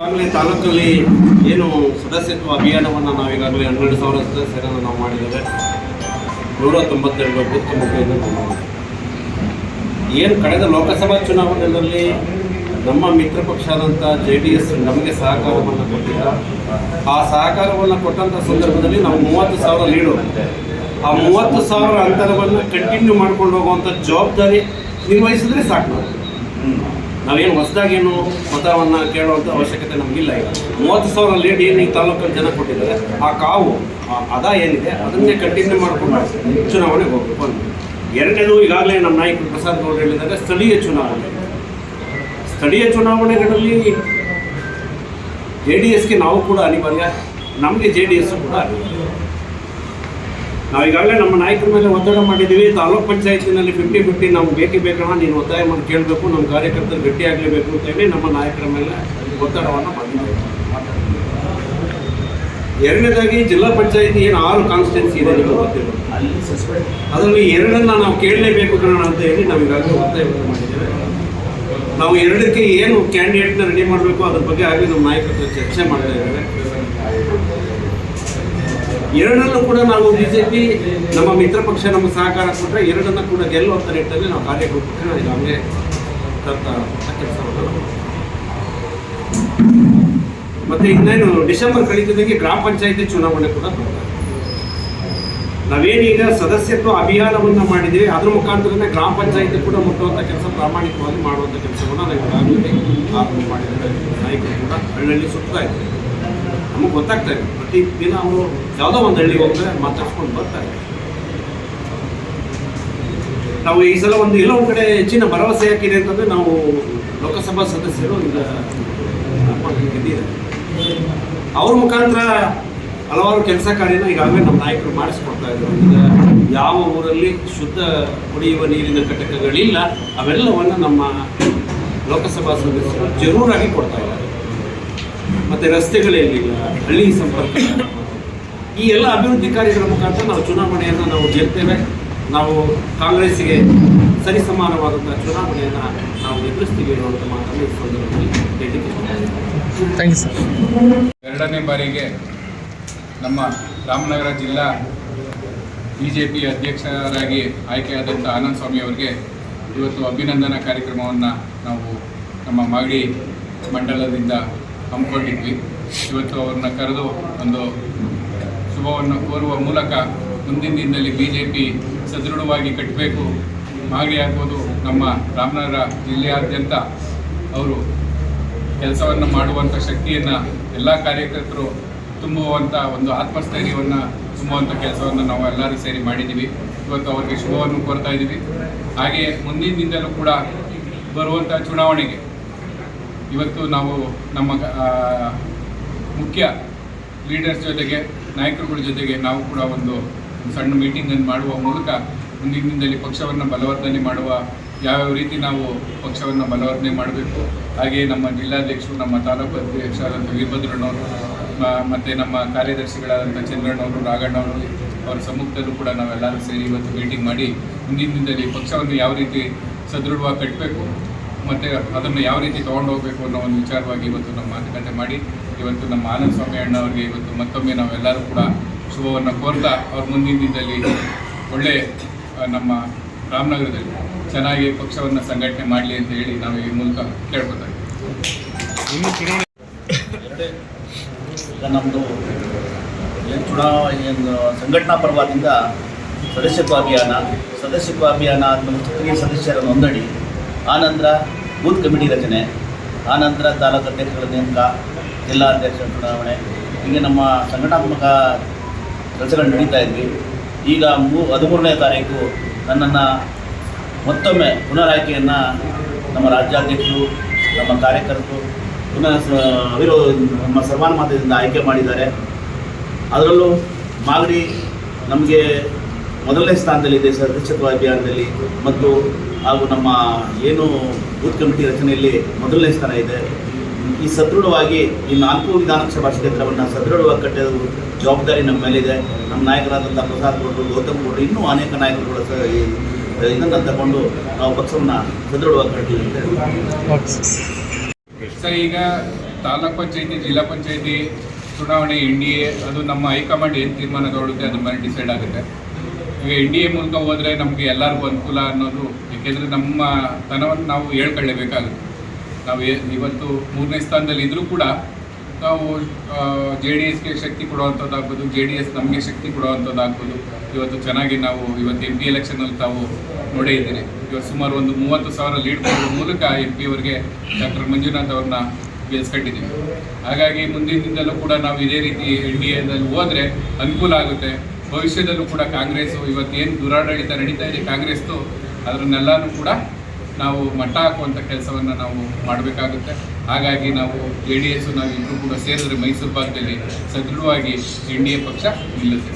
ಈಗಾಗಲೇ ತಾಲೂಕಲ್ಲಿ ಏನು ಸದಸ್ಯತ್ವ ಅಭಿಯಾನವನ್ನು ನಾವು ಈಗಾಗಲೇ ಹನ್ನೆರಡು ಸಾವಿರ ಸದಸ್ಯರನ್ನು ನಾವು ಮಾಡಿದ್ದೇವೆ. ನೂರ ತೊಂಬತ್ತೆರಡು ಬೂತ್ ಕಮಿಟಿಯನ್ನು ಏನು ಕಳೆದ ಲೋಕಸಭಾ ಚುನಾವಣೆಯಲ್ಲಿ ನಮ್ಮ ಮಿತ್ರ ಪಕ್ಷ ಆದಂಥ ಜೆ ಡಿ ಎಸ್ ನಮಗೆ ಸಹಕಾರವನ್ನು ಕೊಟ್ಟಿದ್ದ ಆ ಸಹಕಾರವನ್ನು ಕೊಟ್ಟಂಥ ಸಂದರ್ಭದಲ್ಲಿ ನಾವು ಮೂವತ್ತು ಸಾವಿರ ಲೀಡು. ಆ ಮೂವತ್ತು ಸಾವಿರ ಅಂತರವನ್ನು ಕಂಟಿನ್ಯೂ ಮಾಡ್ಕೊಂಡು ಹೋಗುವಂಥ ಜವಾಬ್ದಾರಿ ನಿರ್ವಹಿಸಿದ್ರೆ ಸಾಕು ನಾವೇನು ಹೊಸದಾಗೇನು ಮತವನ್ನು ಕೇಳುವಂಥ ಅವಶ್ಯಕತೆ ನಮಗಿಲ್ಲ ಈಗ. ಮೂವತ್ತು ಸಾವಿರ ಲೀಡ್ ಏನು ಈ ತಾಲೂಕಲ್ಲಿ ಜನ ಕೊಟ್ಟಿದ್ದಾರೆ. ಆ ಕಾವು ಅದ ಏನಿದೆ, ಅದನ್ನೇ ಕಂಟಿನ್ಯೂ ಮಾಡಿಕೊಂಡು ಚುನಾವಣೆಗೆ ಹೋಗಬೇಕು. ಅಂತ ಎರಡನೇದು ಈಗಾಗಲೇ ನಮ್ಮ ನಾಯಕರು ಪ್ರಸಾದ್ ಗೌಡ ಹೇಳಿದ್ದಾರೆ, ಸ್ಥಳೀಯ ಚುನಾವಣೆ. ಸ್ಥಳೀಯ ಚುನಾವಣೆಗಳಲ್ಲಿ ಜೆ ಡಿ ಎಸ್ಗೆ ನಾವು ಕೂಡ ಅನಿವಾರ್ಯ. ನಮಗೆ ಜೆ ಡಿ ಎಸ್ ಕೂಡ ಅನಿವಾರ್ಯ. ನಾವು ಈಗಾಗಲೇ ನಮ್ಮ ನಾಯಕರ ಮೇಲೆ ಒತ್ತಡ ಮಾಡಿದ್ದೀವಿ. ತಾಲೂಕ್ ಪಂಚಾಯತಿನಲ್ಲಿ ಫಿಫ್ಟಿ ಫಿಫ್ಟಿ ನಾವು ಬೇಕೇ ಬೇಕಣ್ಣ ನೀನು ಒತ್ತಾಯ ಮಾಡಿ ಕೇಳಬೇಕು ನಮ್ಮ ಕಾರ್ಯಕರ್ತರು ಗಟ್ಟಿಯಾಗಲೇಬೇಕು ಅಂತೇಳಿ ನಮ್ಮ ನಾಯಕರ ಮೇಲೆ ಒತ್ತಡವನ್ನು ಮಾಡಿದ್ದೇವೆ. ಎರಡನೇದಾಗಿ ಜಿಲ್ಲಾ ಪಂಚಾಯತಿ ಏನು ಆರು ಕಾನ್ಸ್ಟಿಟ್ಯೂನ್ಸಿ ಇದೆ ನಿಮಗೆ ಗೊತ್ತಿರೋದು ಅದರಲ್ಲಿ ಎರಡನ್ನ ನಾವು ಕೇಳಲೇಬೇಕು ಕಣ ಅಂತ ಹೇಳಿ ನಾವು ಈಗಾಗಲೇ ಒತ್ತಾಯವನ್ನು ಮಾಡಿದ್ದೇವೆ. ನಾವು ಎರಡಕ್ಕೆ ಏನು ಕ್ಯಾಂಡಿಡೇಟ್ನ ರೆಡಿ ಮಾಡಬೇಕು, ಅದ್ರ ಬಗ್ಗೆ ಆಗಲಿ ನಮ್ಮ ನಾಯಕರ ಚರ್ಚೆ ಮಾಡ್ತಾ ಇದ್ದೇವೆ. ಎರಡನ್ನೂ ಕೂಡ ನಾವು ಬಿಜೆಪಿ, ನಮ್ಮ ಮಿತ್ರ ಪಕ್ಷ, ನಮ್ಮ ಸಹಕಾರ ಕೊಟ್ಟರೆ ಎರಡನ್ನು ಕೂಡ ಗೆಲ್ಲುವಂಥ ನಿಟ್ಟಿನಲ್ಲಿ ನಾವು ಕಾರ್ಯಕರ್ತರು ಈಗಾಗಲೇ ತರ್ತಾ ನಾವು ಮತ್ತೆ ಇನ್ನೇನು, ಡಿಸೆಂಬರ್ ಕಳೀತಿದ್ದಂಗೆ ಗ್ರಾಮ ಪಂಚಾಯತಿ ಚುನಾವಣೆ ಕೂಡ ನಾವೇನೀಗ ಸದಸ್ಯತ್ವ ಅಭಿಯಾನವನ್ನು ಮಾಡಿದ್ದೀವಿ, ಅದ್ರ ಮುಖಾಂತರನೇ ಗ್ರಾಮ ಪಂಚಾಯತಿ ಕೂಡ ಮುಟ್ಟುವಂಥ ಕೆಲಸ ಪ್ರಾಮಾಣಿಕವಾಗಿ ಮಾಡುವಂಥ ಕೆಲಸವನ್ನು ನಾವು ಈಗಾಗಲೇ ಆರಂಭ ಮಾಡಿದ್ದೇವೆ ನಾಯಕರು ಕೂಡ ಹಳ್ಳಿ ಸುತ್ತಾ ನಮಗೆ ಗೊತ್ತಾಗ್ತಾ ಇದೆ. ಪ್ರತಿ ದಿನ ಅವರು ಯಾವುದೋ ಒಂದು ಹಳ್ಳಿಗೆ ಹೋಗ್ತಾರೆ ಮಾತಾಡ್ಸ್ಕೊಂಡು ಬರ್ತಾರೆ. ನಾವು ಈ ಸಲ ಒಂದು ಎಲ್ಲೋ ಒಂದು ಕಡೆ ಹೆಚ್ಚಿನ ಭರವಸೆ ಹಾಕಿದೆ ಅಂತಂದ್ರೆ ನಾವು ಲೋಕಸಭಾ ಸದಸ್ಯರು ಈಗ ಅವ್ರ ಮುಖಾಂತರ ಹಲವಾರು ಕೆಲಸ ಕಾರ್ಯನ ಈಗಾಗಲೇ ನಮ್ಮ ನಾಯಕರು ಮಾಡಿಸ್ಕೊಡ್ತಾ ಇದ್ದಾರೆ. ಈಗ ಯಾವ ಊರಲ್ಲಿ ಶುದ್ಧ ಕುಡಿಯುವ ನೀರಿನ ಘಟಕಗಳಿಲ್ಲ, ಅವೆಲ್ಲವನ್ನು ನಮ್ಮ ಲೋಕಸಭಾ ಸದಸ್ಯರು ಜರೂರಾಗಿ ಕೊಡ್ತಾ ಇದ್ದಾರೆ. ಮತ್ತೆ ರಸ್ತೆಗಳೇನಿಲ್ಲ ಹಳ್ಳಿ ಸಂಪರ್ಕ. ಈ ಎಲ್ಲ ಅಭಿವೃದ್ಧಿ ಕಾರ್ಯಗಳ ಮುಖಾಂತರ ನಾವು ಚುನಾವಣೆಯನ್ನು ನಾವು ಗೆಲ್ತೇವೆ ನಾವು ಕಾಂಗ್ರೆಸ್ಸಿಗೆ ಸರಿಸಮಾನವಾದಂಥ ಚುನಾವಣೆಯನ್ನು ನಾವು ಎದುರಿಸ್ತೀವಿ ಅನ್ನುವಂಥ ಮಾತನ್ನು ಈ ಸಂದರ್ಭದಲ್ಲಿ ಹೇಳಲಿಕ್ಕೆ ಥ್ಯಾಂಕ್ ಯು ಸರ್ ಎರಡನೇ ಬಾರಿಗೆ ನಮ್ಮ ರಾಮನಗರ ಜಿಲ್ಲಾ ಬಿ ಜೆ ಪಿ ಅಧ್ಯಕ್ಷರಾಗಿ ಆಯ್ಕೆಯಾದಂಥ ಆನಂದ್ ಸ್ವಾಮಿ ಅವರಿಗೆ ಇವತ್ತು ಅಭಿನಂದನಾ ಕಾರ್ಯಕ್ರಮವನ್ನು ನಾವು ನಮ್ಮ ಮಾಗಡಿ ಮಂಡಲದಿಂದ ಹಮ್ಮಿಕೊಂಡಿದ್ವಿ. ಇವತ್ತು ಅವ್ರನ್ನ ಕರೆದು ಒಂದು ಶುಭವನ್ನು ಕೋರುವ ಮೂಲಕ ಮುಂದಿನ ದಿನದಲ್ಲಿ ಬಿ ಜೆ ಪಿ ಸದೃಢವಾಗಿ ಕಟ್ಟಬೇಕು. ಮಾಗಡಿ ಆಗ್ಬೋದು ನಮ್ಮ ರಾಮನಗರ ಜಿಲ್ಲೆಯಾದ್ಯಂತ ಅವರು ಕೆಲಸವನ್ನು ಮಾಡುವಂಥ ಶಕ್ತಿಯನ್ನು ಎಲ್ಲ ಕಾರ್ಯಕರ್ತರು ತುಂಬುವಂಥ ಒಂದು ಆತ್ಮಸ್ಥೈರ್ಯವನ್ನು ತುಂಬುವಂಥ ಕೆಲಸವನ್ನು ನಾವು ಎಲ್ಲರೂ ಸೇರಿ ಮಾಡಿದ್ದೀವಿ. ಇವತ್ತು ಅವರಿಗೆ ಶುಭವನ್ನು ಕೋರ್ತಾ ಇದ್ದೀವಿ. ಹಾಗೆಯೇ ಮುಂದಿನ ದಿನದಲ್ಲೂ ಕೂಡ ಬರುವಂಥ ಚುನಾವಣೆಗೆ ಇವತ್ತು ನಾವು ನಮ್ಮ ಮುಖ್ಯ ಲೀಡರ್ಸ್ ಜೊತೆಗೆ, ನಾಯಕರುಗಳ ಜೊತೆಗೆ ನಾವು ಕೂಡ ಒಂದು ಸಣ್ಣ ಮೀಟಿಂಗನ್ನು ಮಾಡುವ ಮೂಲಕ ಮುಂದಿನ ದಿನದಲ್ಲಿ ಪಕ್ಷವನ್ನು ಬಲವರ್ಧನೆ ಮಾಡುವ, ಯಾವ್ಯಾವ ರೀತಿ ನಾವು ಪಕ್ಷವನ್ನು ಬಲವರ್ಧನೆ ಮಾಡಬೇಕು. ಹಾಗೆಯೇ ನಮ್ಮ ಜಿಲ್ಲಾಧ್ಯಕ್ಷರು, ನಮ್ಮ ತಾಲೂಕು ಅಧ್ಯಕ್ಷರಾದಂಥ ವೀರಭದ್ರಣ್ಣವರು ಮತ್ತು ನಮ್ಮ ಕಾರ್ಯದರ್ಶಿಗಳಾದಂಥ ಚಂದ್ರಣ್ಣವರು ರಾಘಣ್ಣವರು ಅವರ ಸಮ್ಮುಖದಲ್ಲೂ ಕೂಡ ನಾವೆಲ್ಲರೂ ಸೇರಿ ಇವತ್ತು ಮೀಟಿಂಗ್ ಮಾಡಿ ಮುಂದಿನ ದಿನದಲ್ಲಿ ಪಕ್ಷವನ್ನು ಯಾವ ರೀತಿ ಸದೃಢವಾಗಿ ಕಟ್ಟಬೇಕು. ಮತ್ತು ಅದನ್ನು ಯಾವ ರೀತಿ ತೊಗೊಂಡು ಹೋಗಬೇಕು ಅನ್ನೋ ಒಂದು ವಿಚಾರವಾಗಿ ಇವತ್ತು ನಮ್ಮ ಮಾತುಕತೆ ಮಾಡಿ ಇವತ್ತು ನಮ್ಮ ಆನಂದ ಸ್ವಾಮಿ ಅಣ್ಣ ಅವರಿಗೆ ಇವತ್ತು ಮತ್ತೊಮ್ಮೆ ನಾವೆಲ್ಲರೂ ಕೂಡ ಶುಭವನ್ನು ಕೋರ್ತಾ ಅವ್ರ ಮುಂದಿನ ದಿನದಲ್ಲಿ ಒಳ್ಳೆ ನಮ್ಮ ರಾಮನಗರದಲ್ಲಿ ಚೆನ್ನಾಗಿ ಪಕ್ಷವನ್ನು ಸಂಘಟನೆ ಮಾಡಲಿ ಅಂತ ಹೇಳಿ ನಾವು ಈ ಮೂಲಕ ಕೇಳ್ಕೊತಾ ನಮ್ಮದು ಏನು ಚುನಾವಣೆ ಏನು ಸಂಘಟನಾ ಪರ್ವದಿಂದ ಸದಸ್ಯತ್ವ ಅಭಿಯಾನ ಸದಸ್ಯತ್ವ ಅಭಿಯಾನ ನಮ್ಮ ಸದಸ್ಯರ ನೋಂದಣಿ ಆನಂತರ ಬೂತ್ ಕಮಿಟಿ ರಚನೆ ಆನಂತರ ತಾಲೂಕು ಅಧ್ಯಕ್ಷರ ನೇಮಕ, ಜಿಲ್ಲಾ ಅಧ್ಯಕ್ಷರ ಚುನಾವಣೆ, ಹೀಗೆ ನಮ್ಮ ಸಂಘಟನಾತ್ಮಕ ಕೆಲಸಗಳು ನಡೀತಾ ಇದ್ವಿ. ಈಗ ಮೂ ಹದಿಮೂರನೇ ತಾರೀಕು ನನ್ನನ್ನು ಮತ್ತೊಮ್ಮೆ ಪುನರಾಯ್ಕೆಯನ್ನು ನಮ್ಮ ರಾಜ್ಯಾಧ್ಯಕ್ಷರು, ನಮ್ಮ ಕಾರ್ಯಕರ್ತರು, ಪುನಃ ಅವಿರೋ ನಮ್ಮ ಸರ್ವಾನುಮತದಿಂದ ಆಯ್ಕೆ ಮಾಡಿದ್ದಾರೆ. ಅದರಲ್ಲೂ ಮಾಗಡಿ ನಮಗೆ ಮೊದಲನೇ ಸ್ಥಾನದಲ್ಲಿದೆ ಸದಸ್ಯತ್ವ ಅಭಿಯಾನದಲ್ಲಿ. ಮತ್ತು ಹಾಗೂ ನಮ್ಮ ಏನು ಬೂತ್ ಕಮಿಟಿ ರಚನೆಯಲ್ಲಿ ಮೊದಲನೇ ಸ್ಥಾನ ಇದೆ. ಈ ಸದೃಢವಾಗಿ ಈ ನಾಲ್ಕು ವಿಧಾನಸಭಾ ಕ್ಷೇತ್ರವನ್ನು ಸದೃಢವಾಗಿ ಕಟ್ಟೋದು ಜವಾಬ್ದಾರಿ ನಮ್ಮ ಮೇಲಿದೆ ನಮ್ಮ ನಾಯಕರಾದಂಥ ಪ್ರಸಾದ್ ಗೌಡರು, ಗೌತಮ್ ಗೌಡರು, ಇನ್ನೂ ಅನೇಕ ನಾಯಕರುಗಳು ಇದನ್ನು ತಗೊಂಡು ನಾವು ಪಕ್ಷವನ್ನು ಸದೃಢವಾಗಿ ಕಟ್ಟಿದ್ದೀವಿ. ಅಂತ ಸರ್, ಈಗ ತಾಲೂಕ್ ಪಂಚಾಯತಿ, ಜಿಲ್ಲಾ ಪಂಚಾಯತಿ, ಚುನಾವಣೆ, ಎನ್ ಡಿ ಎ, ಅದು ನಮ್ಮ ಹೈಕಮಾಂಡ್ ಏನು ತೀರ್ಮಾನ ತಗೊಳುತ್ತೆ ಅದ್ರ ಮೇಲೆ ಡಿಸೈಡ್ ಆಗುತ್ತೆ. ಈಗ ಎನ್ ಡಿ ಎ ಮೂಲಕ ಹೋದರೆ ನಮಗೆ ಎಲ್ಲರಿಗೂ ಅನುಕೂಲ ಅನ್ನೋದು ಏಕೆಂದರೆ ನಮ್ಮ ತನವನ್ನು ನಾವು ಹೇಳ್ಕೊಳ್ಳೇಬೇಕಾಗುತ್ತೆ. ನಾವು ಇವತ್ತು ಮೂರನೇ ಸ್ಥಾನದಲ್ಲಿ ಇದ್ದರೂ ಕೂಡ ನಾವು ಜೆ ಡಿ ಎಸ್ಗೆ ಶಕ್ತಿ ಕೊಡುವಂಥದ್ದಾಗ್ಬೋದು, ಜೆ ಡಿ ಎಸ್ ನಮಗೆ ಶಕ್ತಿ ಕೊಡುವಂಥದ್ದಾಗ್ಬೋದು. ಇವತ್ತು ಚೆನ್ನಾಗಿ ನಾವು ಇವತ್ತು ಎಂ ಪಿ ಎಲೆಕ್ಷನಲ್ಲಿ ತಾವು ನೋಡೇ ಇದ್ದೀರಿ. ಇವತ್ತು ಸುಮಾರು ಒಂದು ಮೂವತ್ತು ಸಾವಿರ ಲೀಡ್ ಕೊಡುವ ಮೂಲಕ ಎಂ ಪಿ ಅವರಿಗೆ ಡಾಕ್ಟರ್ ಮಂಜುನಾಥ್ ಅವ್ರನ್ನ ಗೆಲ್ಸ್ಕೊಂಡಿದ್ದೀವಿ. ಹಾಗಾಗಿ ಮುಂದಿನ ದಿನದಲ್ಲೂ ಕೂಡ ನಾವು ಇದೇ ರೀತಿ ಎನ್ ಡಿ ಎದಲ್ಲಿ ಹೋದರೆ ಅನುಕೂಲ ಆಗುತ್ತೆ. ಭವಿಷ್ಯದಲ್ಲೂ ಕೂಡ ಕಾಂಗ್ರೆಸು ಇವತ್ತು ಏನು ದುರಾಡಳಿತ ನಡೀತಾ ಇದೆ ಕಾಂಗ್ರೆಸ್ದು ಅದನ್ನೆಲ್ಲನೂ ಕೂಡ ನಾವು ಮಟ್ಟ ಹಾಕುವಂಥ ಕೆಲಸವನ್ನು ನಾವು ಮಾಡಬೇಕಾಗುತ್ತೆ. ಹಾಗಾಗಿ ನಾವು ಜೆ ಡಿ ಎಸ್ಸು ನಾವು ಇಬ್ಬರು ಕೂಡ ಸೇರಿದ್ರೆ ಮೈಸೂರು ಭಾಗದಲ್ಲಿ ಸದೃಢವಾಗಿ ಎನ್ ಡಿ ಎ ಪಕ್ಷ ನಿಲ್ಲುತ್ತೆ.